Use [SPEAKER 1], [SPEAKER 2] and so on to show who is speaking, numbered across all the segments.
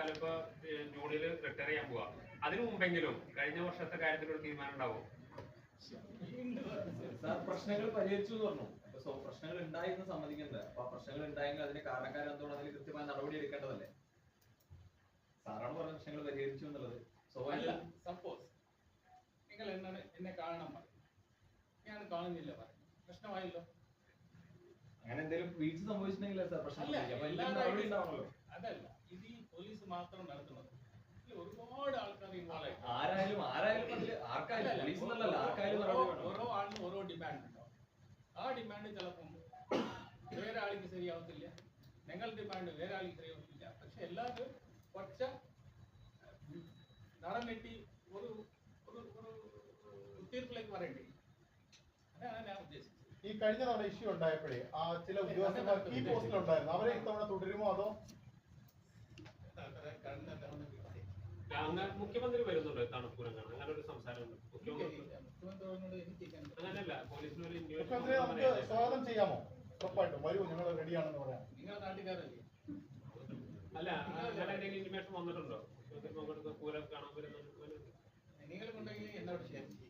[SPEAKER 1] തൽക്കാലം ഇപ്പൊ ജൂണിൽ റിട്ടയർ ചെയ്യാൻ പോവാ. അതിനു മുമ്പെങ്കിലും കഴിഞ്ഞ വർഷത്തെ കാര്യത്തിൽ ഒരു തീരുമാനം ഉണ്ടാവും
[SPEAKER 2] സാർ പ്രശ്നങ്ങൾ പരിഹരിച്ചു എന്ന് പറഞ്ഞു. സോ പ്രശ്നങ്ങൾ ഉണ്ടായി എന്ന് സമ്മതിക്കുന്നത് അപ്പൊ പ്രശ്നങ്ങൾ ഉണ്ടായെങ്കിൽ അതിന് കാരണക്കാരെന്തോളം അതിന് കൃത്യമായ നടപടി എടുക്കേണ്ടതല്ലേ? സാറാണ് പറഞ്ഞ പ്രശ്നങ്ങൾ പരിഹരിച്ചു എന്നുള്ളത്.
[SPEAKER 3] സപ്പോസ് നിങ്ങൾ എന്നോട് എന്നെ കാണണം പറയും. ഞാൻ കാണുന്നില്ല പറയും. പ്രശ്നമായല്ലോ.
[SPEAKER 2] അങ്ങനെ എന്തെങ്കിലും വീഴ്ച സംഭവിച്ചിട്ടുണ്ടെങ്കിൽ സാർ പ്രശ്നം
[SPEAKER 3] അതല്ല. ഇത് പോലീസ് മാത്രം നടത്തുന്നത്. ഒരുപാട് ആൾക്കാർ ഇൻവോൾവ്
[SPEAKER 2] ആരായാലും ആരായാലും ആർക്കായാലും പോലീസ്
[SPEAKER 3] ഓരോ-
[SPEAKER 2] എന്നല്ല ആർക്കായാലും
[SPEAKER 3] ഓരോ- ഓരോ ആളിനും ഓരോ ഡിമാൻഡ് ഉണ്ടാവും. ആ ഡിമാൻഡ് ചിലപ്പം വേറെ ആൾക്ക് ശരിയാവത്തില്ല. ഞങ്ങളുടെ ഡിമാൻഡ് വേറെ ആൾക്ക് ശരിയാവത്തില്ല. പക്ഷെ എല്ലാവരും ഒറ്റ നടന്നിട്ട് ഒരു ഒരു ഒരു തീർപ്പിലേക്ക് വരേണ്ടി അതാണ് ഞാൻ ഉദ്ദേശിച്ചത്.
[SPEAKER 4] ഈ കഴിഞ്ഞ തവണ ഇഷ്യൂ ഉണ്ടായപ്പോഴേ ആ ചില ഉദ്യോഗസ്ഥന്മാർ ഈ പോസ്റ്റിലുണ്ടായിരുന്നു അവരെ ഇത്തവണ തുടരുമോ അതോ
[SPEAKER 1] മുഖ്യമന്ത്രി വരുന്നുണ്ട് തണുപ്പൂരം കാണാൻ അങ്ങനെ ഒരു
[SPEAKER 3] സംസാരം.
[SPEAKER 1] അങ്ങനെയല്ല പോലീസിന് ഒരു
[SPEAKER 4] സ്വാഗതം ചെയ്യാമോ ഉറപ്പായിട്ടും വരൂ ഞങ്ങൾ റെഡിയാണെന്ന് പറയാം
[SPEAKER 3] നിങ്ങൾ നാട്ടുകാരല്ലേ
[SPEAKER 1] അല്ല അങ്ങനെ എന്തെങ്കിലും ഇന്റിമേഷൻ വന്നിട്ടുണ്ടോ മുഖ്യമന്ത്രി പങ്കെടുത്ത പൂരം കാണാൻ
[SPEAKER 3] എന്നോട് ഷെയർ ചെയ്യാം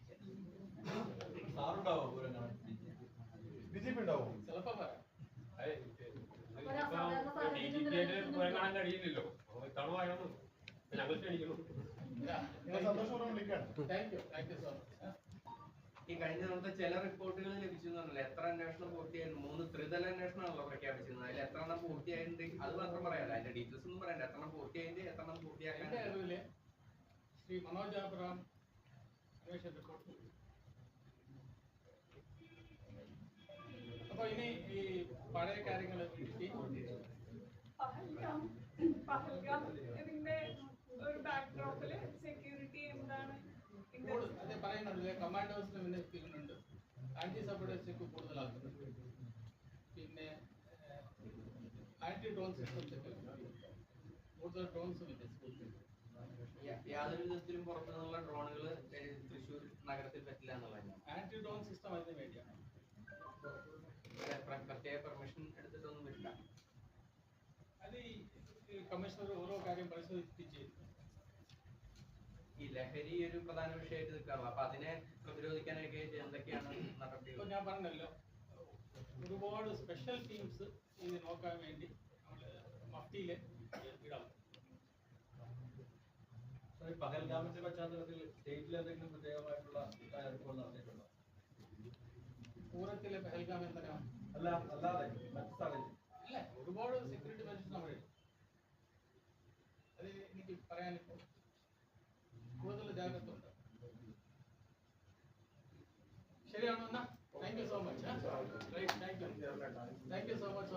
[SPEAKER 2] സാറുണ്ടാവോ പൂരം കാണാൻ
[SPEAKER 4] ബി ജെ പി ഉണ്ടാവും
[SPEAKER 3] ചിലപ്പോ പറയാം
[SPEAKER 1] പൂരം കാണാൻ കഴിയില്ലല്ലോ ഞങ്ങൾ ക്ഷണിക്കുന്നു.
[SPEAKER 5] ഈ കഴിഞ്ഞ തവണത്തെ ചില റിപ്പോർട്ടുകൾ ലഭിച്ചു എന്നല്ല എത്ര അന്വേഷണം പൂർത്തിയായിരുന്നു? മൂന്ന് ത്രിതല അന്വേഷണമാണല്ലോ പ്രഖ്യാപിച്ചിരുന്നത്. അതിൽ എത്ര എണ്ണം പൂർത്തിയായിട്ടുണ്ട് അത് മാത്രം പറയാല്ല അതിന്റെ ഡീറ്റെയിൽസ് ഒന്നും പറയണ്ട എത്ര എണ്ണം പൂർത്തിയായിട്ട് എത്ര എണ്ണം പൂർത്തിയാക്കാൻ
[SPEAKER 3] അറിവിൽ ശ്രീ മനോജ് അബ്രഹാം അന്വേഷണ റിപ്പോർട്ട് അപ്പൊ ഇനി ഈ പഴയ കാര്യങ്ങൾ
[SPEAKER 6] പഹൽഗാം ഇതിന്റെ ഒരു ബാക്ക്ഡ്രോപ്പിൽ സെക്യൂരിറ്റി എന്താണ് ഇതിന്റെ
[SPEAKER 3] പറയുന്നുണ്ടല്ലേ പറയുന്നുണ്ട് കമാൻഡോസിന് വിന്യസിക്കുന്നുണ്ട്. ആന്റി സബർഡേഴ്സിലേക്ക് കൂടുതലാക്കുന്നുണ്ട് പിന്നെ ആന്റി ഡ്രോൺ സിസ്റ്റംസ് ഒക്കെ കൂടുതൽ ഡ്രോൺസ് വിന്യസിക്കുന്നുണ്ട്
[SPEAKER 5] യാ- യാതൊരു വിധത്തിലും പുറത്തു നിന്നുള്ള ഡ്രോണുകൾ തൃശ്ശൂർ നഗരത്തിൽ പറ്റില്ല എന്നുള്ളതാണ്.
[SPEAKER 3] ആന്റി ഡ്രോൺ സിസ്റ്റം അതിന് വേണ്ടിയാണ്.
[SPEAKER 5] പ്രത്യേക പെർമിഷൻ എടുത്തിട്ടൊന്നും വരില്ല
[SPEAKER 3] അത് ഈ ഈ കമ്മീഷണർ ഓരോ കാര്യം പരിശോധിച്ച്
[SPEAKER 5] ഈ ലഹരി ഒരു പ്രധാന വിഷയമായിട്ട് നിൽക്കാറുള്ളൂ അപ്പൊ അതിനെ പ്രതിരോധിക്കാനൊക്കെ എന്തൊക്കെയാണ് നടപടികൾ?
[SPEAKER 3] ഞാൻ പറഞ്ഞല്ലോ ഒരുപാട് സ്പെഷ്യൽ ടീംസ് ഇത് നോക്കാൻ വേണ്ടി നമ്മൾ മഫ്തിയിൽ ഇടാം
[SPEAKER 2] പഹൽഗാമിന്റെ പശ്ചാത്തലത്തിൽ സ്റ്റേറ്റിൽ എന്തെങ്കിലും പ്രത്യേകമായിട്ടുള്ള തയ്യാറെടുപ്പുകൾ നടന്നിട്ടുണ്ടോ?
[SPEAKER 3] പൂരത്തിലെ പഹൽഗാം എന്തിനാണ്?
[SPEAKER 2] അല്ല അല്ലാതെ
[SPEAKER 3] അല്ല ഒരുപാട് സെക്യൂരിറ്റി മെഷേഴ്സ് వ్యక్తి ప్రయాణికుడు రోజుల్లో జాగ్రత్త ఉంటారు. సరే అన్నా thank you so much thank you thank you so much